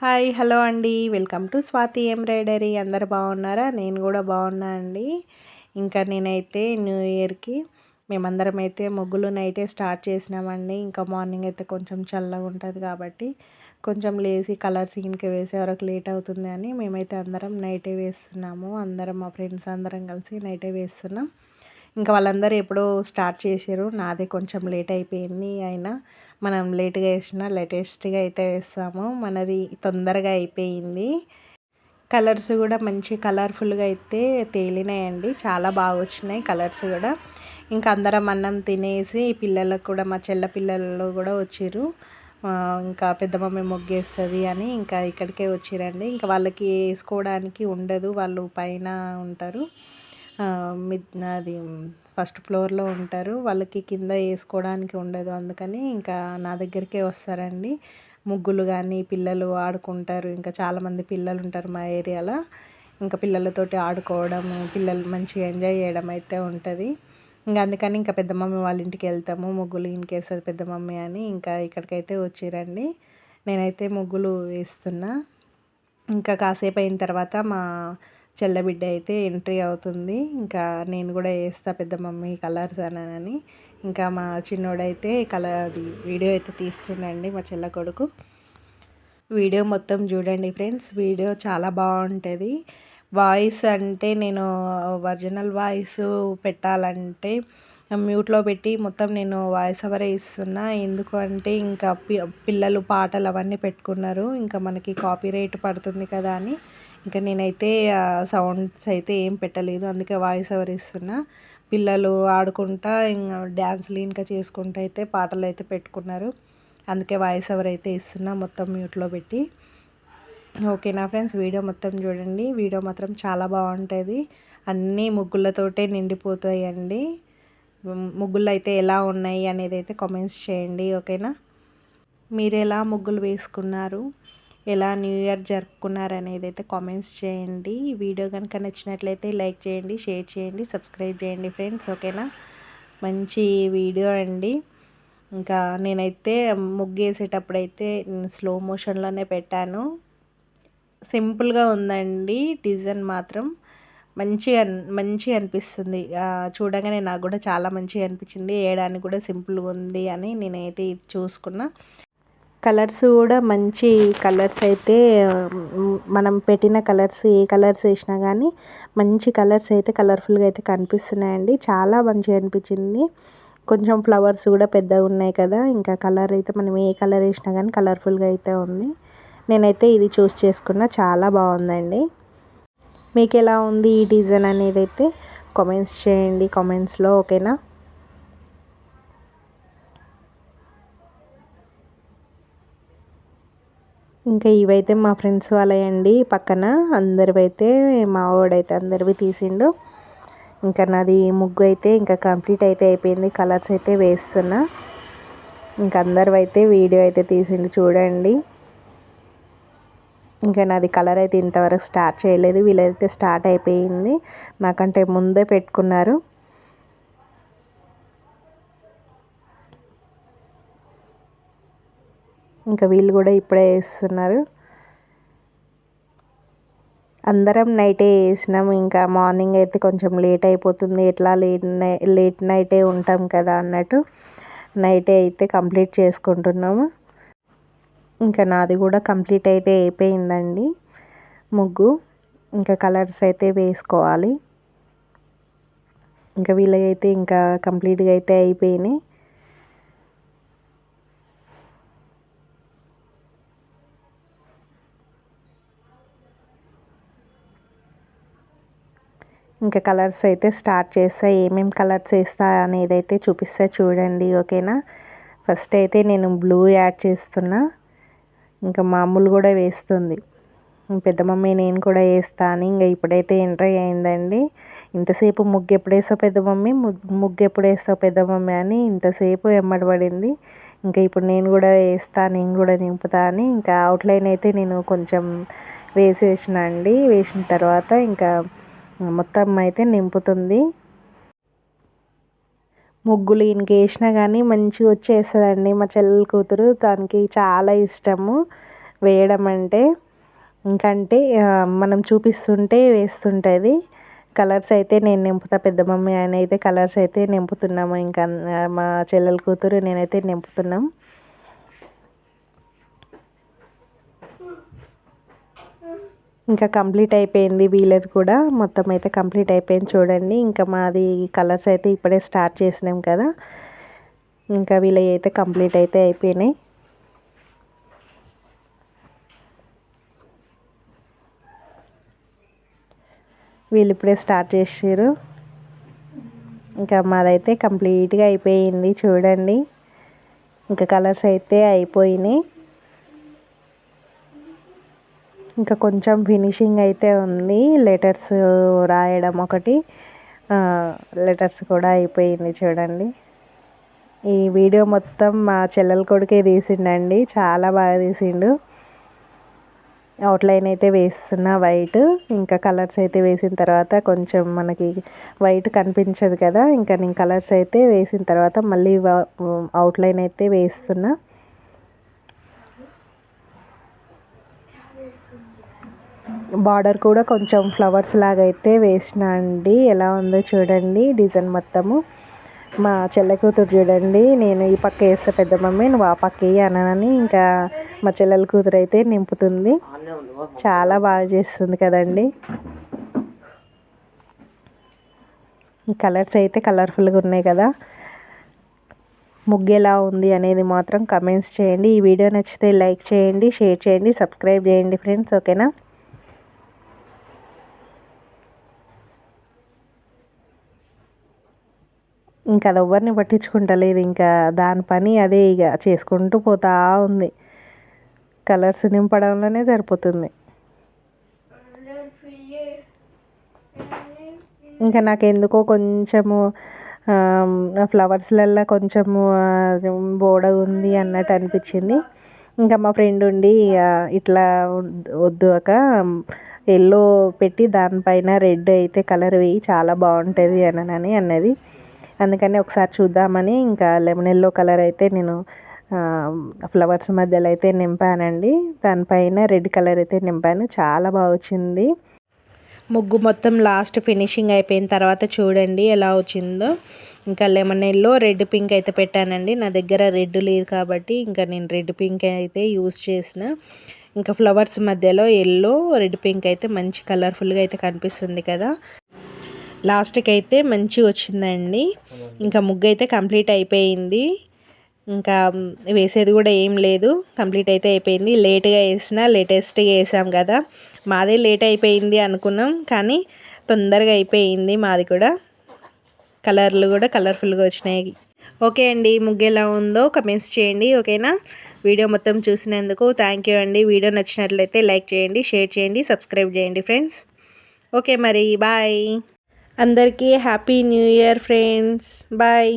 Hi hello అండి. Welcome to Swathi embroidery అందరు బాగున్నారా? నేను కూడా బాగున్నా అండి. ఇంకా నేనైతే న్యూ ఇయర్కి మేమందరం అయితే ముగ్గులు నైటే స్టార్ట్ చేసినామండి. ఇంకా మార్నింగ్ అయితే కొంచెం చల్లగా ఉంటుంది కాబట్టి కొంచెం లేసి కలర్స్ ఇంక వేసే వరకు లేట్ అవుతుంది అని మేమైతే అందరం నైటే వేస్తున్నాము. అందరం మా ఫ్రెండ్స్ అందరం కలిసి నైటే వేస్తున్నాం. ఇంకా వాళ్ళందరూ ఎప్పుడో స్టార్ట్ చేశారు. నాదే కొంచెం లేట్ అయిపోయింది అయినా మనం లేట్గా వేసిన లేటెస్ట్గా అయితే వేస్తాము. మనది తొందరగా అయిపోయింది. కలర్స్ కూడా మంచి కలర్ఫుల్గా అయితే తేలినాయండి. చాలా బాగా వచ్చినాయి కలర్స్ కూడా. ఇంకా అందరం అన్నం తినేసి పిల్లలకు కూడా మా చెల్ల పిల్లలు కూడా వచ్చారు ఇంకా పెద్ద మమ్మీ మొగ్గేస్తుంది అని ఇంకా ఇక్కడికే వచ్చిరండి. ఇంకా వాళ్ళకి వేసుకోవడానికి ఉండదు వాళ్ళు పైన ఉంటారు. అది ఫస్ట్ ఫ్లోర్లో ఉంటారు. వాళ్ళకి కింద వేసుకోవడానికి ఉండదు. అందుకని ఇంకా నా దగ్గరికే వస్తారండి. ముగ్గులు కానీ పిల్లలు ఆడుకుంటారు. ఇంకా చాలామంది పిల్లలు ఉంటారు మా ఏరియాలో. ఇంకా పిల్లలతోటి ఆడుకోవడం పిల్లలు మంచిగా ఎంజాయ్ చేయడం అయితే ఉంటుంది. ఇంకా అందుకని ఇంకా పెద్ద మమ్మీ వాళ్ళ ఇంటికి వెళ్తాము. ముగ్గులు ఇంకేస్తుంది పెద్ద మమ్మీ అని ఇంకా ఇక్కడికైతే వచ్చిరండి. నేనైతే ముగ్గులు వేస్తున్నా. ఇంకా కాసేపు అయిన తర్వాత మా చెల్లబిడ్డ అయితే ఎంట్రీ అవుతుంది. ఇంకా నేను కూడా వేస్తా పెద్ద మమ్మీ కలర్స్ అని ఇంకా మా చిన్నోడైతే కలర్ అది వీడియో అయితే తీస్తుండండి మా చెల్ల కొడుకు. వీడియో మొత్తం చూడండి ఫ్రెండ్స్. వీడియో చాలా బాగుంటుంది. వాయిస్ అంటే నేను ఒరిజినల్ వాయిస్ పెట్టాలంటే మ్యూట్లో పెట్టి మొత్తం నేను వాయిస్ ఎవరే ఇస్తున్నా. ఎందుకు అంటే ఇంకా పిల్లలు పాటలు అవన్నీ పెట్టుకున్నారు. ఇంకా మనకి కాపీ రేట్ పడుతుంది కదా అని. ఇంకా నేనైతే సౌండ్స్ అయితే ఏం పెట్టలేదు. అందుకే వాయిస్ ఓవర్ ఇస్తున్నా. పిల్లలు ఆడుకుంటా ఇంకా డ్యాన్స్లు ఇంకా చేసుకుంటూ అయితే పాటలు అయితే పెట్టుకున్నారు. అందుకే వాయిస్ ఓవర్ అయితే ఇస్తున్నా మొత్తం మ్యూట్లో పెట్టి. ఓకే నా ఫ్రెండ్స్ వీడియో మొత్తం చూడండి. వీడియో మాత్రం చాలా బాగుంటుంది. అన్నీ ముగ్గులతోటే నిండిపోతాయండి. ముగ్గులు అయితే ఎలా ఉన్నాయి అనేది అయితే కామెంట్స్ చేయండి ఓకేనా మీరు ఎలా ముగ్గులు వేసుకున్నారు? ఎలా న్యూ ఇయర్ జరుపుకున్నారు అనేది అయితే కామెంట్స్ చేయండి. వీడియో కనుక నచ్చినట్లయితే లైక్ చేయండి షేర్ చేయండి సబ్స్క్రైబ్ చేయండి ఫ్రెండ్స్ ఓకేనా? మంచి వీడియో అండి. ఇంకా నేనైతే ముగ్గేసేటప్పుడైతే అయితే స్లో మోషన్లోనే పెట్టాను. సింపుల్గా ఉందండి డిజైన్ మాత్రం. మంచిగా మంచిగా అనిపిస్తుంది. చూడగానే నాకు కూడా చాలా మంచిగా అనిపించింది. వేయడానికి కూడా సింపుల్గా ఉంది అని నేనైతే ఇది చూసుకున్నా. కలర్స్ కూడా మంచి కలర్స్ అయితే మనం పెట్టిన కలర్స్ ఏ కలర్స్ వేసినా కానీ మంచి కలర్స్ అయితే కలర్ఫుల్గా అయితే కనిపిస్తున్నాయండి. చాలా మంచిగా అనిపించింది. కొంచెం ఫ్లవర్స్ కూడా పెద్దగా ఉన్నాయి కదా ఇంకా కలర్ అయితే మనం ఏ కలర్ వేసినా కానీ కలర్ఫుల్గా అయితే ఉంది. నేనైతే ఇది చూస్ చేసుకున్న చాలా బాగుందండి. మీకు ఎలా ఉంది ఈ డిజైన్ అనేది అయితే కామెంట్స్ చేయండి కామెంట్స్లో ఓకేనా? ఇంకా ఇవైతే మా ఫ్రెండ్స్ వాళ్ళయండి పక్కన. అందరివైతే మా వాడైతే అందరివి తీసిండు. ఇంకా నాది ముగ్గు అయితే ఇంకా కంప్లీట్ అయితే అయిపోయింది. కలర్స్ అయితే వేస్తున్నా. ఇంకా అందరివి అయితే వీడియో అయితే తీసిండు చూడండి. ఇంకా నాది కలర్ అయితే ఇంతవరకు స్టార్ట్ చేయలేదు. వీళ్ళైతే స్టార్ట్ అయిపోయింది. నాకంటే ముందే పెట్టుకున్నారు. ఇంకా వీళ్ళు కూడా ఇప్పుడే వేస్తున్నారు. అందరం నైటే వేసినాం. ఇంకా మార్నింగ్ అయితే కొంచెం లేట్ అయిపోతుంది. ఎట్లా లేట్ నై లేట్ నైటే ఉంటాం కదా అన్నట్టు నైటే అయితే కంప్లీట్ చేసుకుంటున్నాము. ఇంకా నాది కూడా కంప్లీట్ అయితే అయిపోయిందండి ముగ్గు. ఇంకా కలర్స్ అయితే వేసుకోవాలి. ఇంకా వీళ్ళకైతే ఇంకా కంప్లీట్గా అయితే అయిపోయినాయి. ఇంకా కలర్స్ అయితే స్టార్ట్ చేస్తా ఏమేమి కలర్స్ వేస్తా అనేది అయితే చూపిస్తా చూడండి ఓకేనా? ఫస్ట్ అయితే నేను బ్లూ యాడ్ చేస్తున్నా. ఇంకా మామూలు కూడా వేస్తుంది. పెద్ద మమ్మీ నేను కూడా వేస్తా అని ఇంకా ఇప్పుడైతే ఎంట్రీ అయిందండి. ఇంతసేపు ముగ్గు ఎప్పుడు వేస్తావు పెద్ద మమ్మీ? ముగ్గు ఎప్పుడు వేస్తావు పెద్ద మమ్మీ అని ఇంతసేపు ఎమ్మడబడింది ఇంకా ఇప్పుడు నేను కూడా వేస్తా నేను కూడా నింపుతా అని ఇంకా అవుట్లైన్ అయితే నేను కొంచెం వేసేసిన అండి. వేసిన తర్వాత ఇంకా మొత్తం అయితే నింపుతుంది. ముగ్గులు ఈయనకి వేసినా కానీ మంచిగా వచ్చేస్తుందండి మా చెల్లెల కూతురు. తనకి చాలా ఇష్టము వేయడం అంటే. ఇంకంటే మనం చూపిస్తుంటే వేస్తుంటుంది. కలర్స్ అయితే నేను నింపుతా. పెద్ద మమ్మీ ఆయన అయితే కలర్స్ అయితే నింపుతున్నాము. ఇంకా మా చెల్లెల కూతురు నేనైతే నింపుతున్నాం. ఇంకా కంప్లీట్ అయిపోయింది వీళ్ళది కూడా. మొత్తం అయితే కంప్లీట్ అయిపోయింది చూడండి. ఇంకా మాది కలర్స్ అయితే ఇప్పుడే స్టార్ట్ చేసినాం కదా. ఇంకా వీళ్ళవి అయితే కంప్లీట్ అయితే అయిపోయినాయి. వీళ్ళు ఇప్పుడే స్టార్ట్ చేసారు ఇంకా మాదైతే కంప్లీట్గా అయిపోయింది చూడండి. ఇంకా కలర్స్ అయితే అయిపోయినాయి. ఇంకా కొంచెం ఫినిషింగ్ అయితే ఉంది. లెటర్స్ రాయడం ఒకటి. లెటర్స్ కూడా అయిపోయింది చూడండి. ఈ వీడియో మొత్తం మా చెల్లెల కొడుకే తీసిండండి. చాలా బాగా తీసిండు. అవుట్లైన్ అయితే వేస్తున్నా వైట్ ఇంకా కలర్స్ అయితే వేసిన తర్వాత కొంచెం మనకి వైట్ కనిపించదు కదా. ఇంకా నేను కలర్స్ అయితే వేసిన తర్వాత మళ్ళీ అవుట్లైన్ అయితే వేస్తున్నా. బార్డర్ కూడా కొంచెం ఫ్లవర్స్ లాగా అయితే వేసిన అండి. ఎలా ఉందో చూడండి డిజైన్ మొత్తము. మా చెల్లె కూతురు చూడండి నేను ఈ పక్క వేస్తే పెద్ద మమ్మీ నువ్వు ఆ పక్క అనని ఇంకా మా చెల్లెల కూతురు అయితే నింపుతుంది. చాలా బాగా చేస్తుంది కదండి. కలర్స్ అయితే కలర్ఫుల్గా ఉన్నాయి కదా. ముగ్గు ఎలా ఉంది అనేది మాత్రం కమెంట్స్ చేయండి. ఈ వీడియో నచ్చితే లైక్ చేయండి షేర్ చేయండి సబ్స్క్రైబ్ చేయండి ఫ్రెండ్స్ ఓకేనా? ఇంకా అది ఎవరిని పట్టించుకుంటలేదు. ఇంకా దాని పని అదే ఇక చేసుకుంటూ పోతా ఉంది. కలర్స్ నింపడంలోనే సరిపోతుంది. ఇంకా నాకు ఎందుకో కొంచెము ఫ్లవర్స్లల్లో కొంచెము బోడ ఉంది అన్నట్టు అనిపించింది. ఇంకా మా ఫ్రెండ్ ఉండి ఇట్లా వద్దు ఒక ఎల్లో పెట్టి దానిపైన రెడ్ అయితే కలర్ వేయి చాలా బాగుంటుంది అని అన్నది. అందుకని ఒకసారి చూద్దామని ఇంకా లెమన్ ఎల్లో కలర్ అయితే నేను ఫ్లవర్స్ మధ్యలో అయితే నింపానండి. దానిపైన రెడ్ కలర్ అయితే నింపాను. చాలా బాగా వచ్చింది. ముగ్గు మొత్తం లాస్ట్ ఫినిషింగ్ అయిపోయిన తర్వాత చూడండి ఎలా వచ్చిందో. ఇంకా లెమన్ ఎల్లో రెడ్ పింక్ అయితే పెట్టానండి. నా దగ్గర రెడ్ లేదు కాబట్టి ఇంకా నేను రెడ్ పింక్ అయితే యూస్ చేసిన. ఇంకా ఫ్లవర్స్ మధ్యలో ఎల్లో రెడ్ పింక్ అయితే మంచి కలర్ఫుల్గా అయితే కనిపిస్తుంది కదా. లాస్ట్కి అయితే మంచిగా వచ్చిందండి. ఇంకా ముగ్గు అయితే కంప్లీట్ అయిపోయింది. ఇంకా వేసేది కూడా ఏం లేదు. కంప్లీట్ అయితే అయిపోయింది. లేట్గా వేసిన లేటెస్ట్గా వేసాం కదా. మాదే లేట్ అయిపోయింది అనుకున్నాం కానీ తొందరగా అయిపోయింది మాది కూడా. కలర్లు కూడా కలర్ఫుల్గా వచ్చినాయి. ఓకే అండి. ముగ్గు ఎలా ఉందో కమెంట్స్ చేయండి. ఓకేనా? వీడియో మొత్తం చూసినందుకు థ్యాంక్ యూ అండి. వీడియో నచ్చినట్లయితే లైక్ చేయండి షేర్ చేయండి సబ్స్క్రైబ్ చేయండి ఫ్రెండ్స్. ఓకే మరి. బాయ్. అందరికీ happy new year friends bye